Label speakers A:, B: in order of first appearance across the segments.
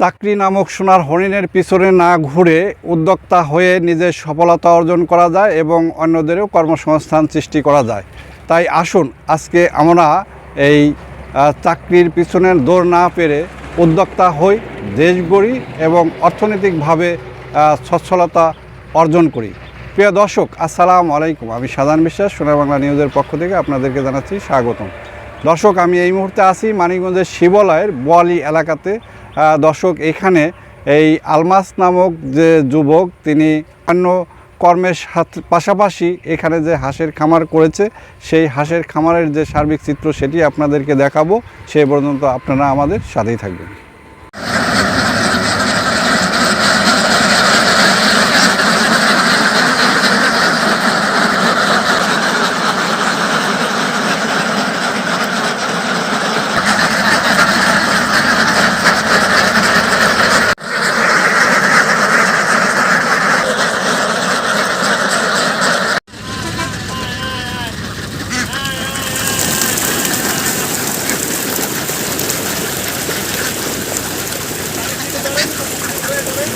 A: চাকরি নামক সোনার হরিণের পিছনে না ঘুরে উদ্যোক্তা হয়ে নিজের সফলতা অর্জন করা যায় এবং অন্যদেরও কর্মসংস্থান সৃষ্টি করা যায়। তাই আসুন, আজকে আমরা এই চাকরির পিছনে দৌড় না পেরে উদ্যোক্তা হই, দেশ গড়ি এবং অর্থনৈতিকভাবে সচ্ছলতা অর্জন করি। প্রিয় দর্শক, আসসালামু আলাইকুম। আমি সাধারণ বিশ্বাস, সোনার বাংলা নিউজের পক্ষ থেকে আপনাদেরকে জানাচ্ছি স্বাগতম। দর্শক, আমি এই মুহূর্তে আছি মানিকগঞ্জের শিবলয়ের বোয়ালি এলাকাতে। দর্শক, এখানে এই আলমাস নামক যে যুবক, তিনি অন্য কর্মের পাশাপাশি এখানে যে হাঁসের খামার করেছে, সেই হাঁসের খামারের যে সার্বিক চিত্র, সেটি আপনাদেরকে দেখাবো। সে পর্যন্ত আপনারা আমাদের সাথেই থাকবেন।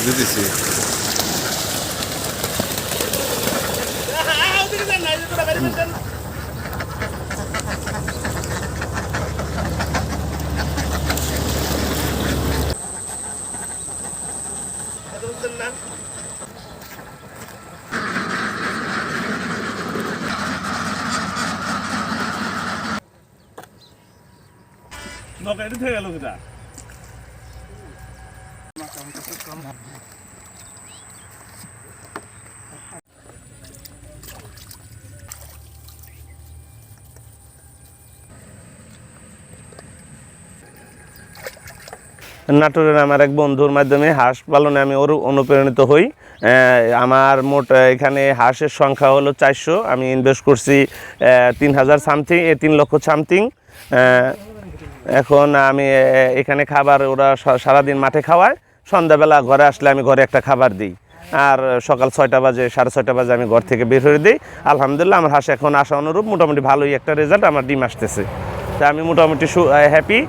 B: দিতেছি।
C: নৌকা এদিক থেকে গেল সেটা
D: নাটোরের আমার এক বন্ধুর মাধ্যমে হাঁস পালনে আমি ওর অনুপ্রাণিত হই। আমার মোট এখানে হাঁসের সংখ্যা হলো চারশো। আমি ইনভেস্ট করছি তিন হাজার সামথিং এ, তিন লক্ষ সামথিং এখন আমি এখানে খাবার ওরা সারাদিন মাঠে খাওয়ায়। সন্ধ্যাবেলা ঘরে আসলে আমি ঘরে একটা খাবার দিই। আর সকাল ছয়টা বাজে, সাড়ে ছয়টা বাজে আমি ঘর থেকে বের হয়ে দিই। আলহামদুলিল্লাহ, আমার হাঁস এখন আসা অনুরূপ মোটামুটি ভালোই একটা রেজাল্ট আমার ডিম আসতেছে। তা আমি মোটামুটি হ্যাপি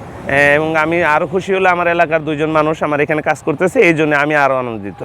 D: এবং আমি আরও খুশি হলে আমার এলাকার দুজন মানুষ আমার এখানে কাজ করতেছে, এই জন্য আমি আরও আনন্দিত।